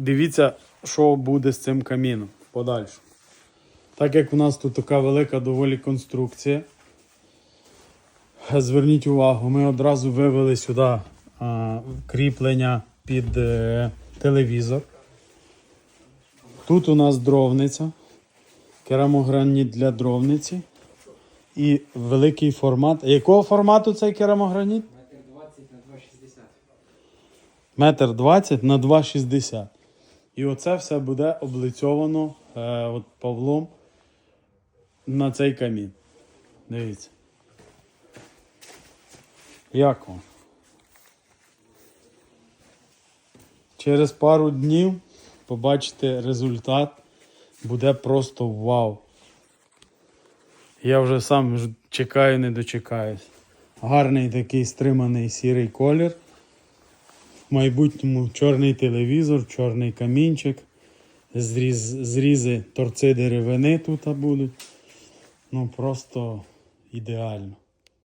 дивіться, що буде з цим каміном в подальшому. Так як у нас тут така велика доволі конструкція, зверніть увагу, ми одразу вивели сюди а, кріплення під е, телевізор. Тут у нас дровниця, керамограніт для дровниці і великий формат. Якого формату цей керамограніт? Метр 20 на 2,60. Метр 20 на 2,60. І оце все буде облицьовано е, от Павлом на цей камін. Дивіться. Як вам? Через пару днів побачите результат. Буде просто вау. Я вже сам чекаю, не дочекаюсь. Гарний такий стриманий сірий колір. В майбутньому чорний телевізор, чорний камінчик, зріз, зрізи торци деревини тут будуть. Ну просто ідеально.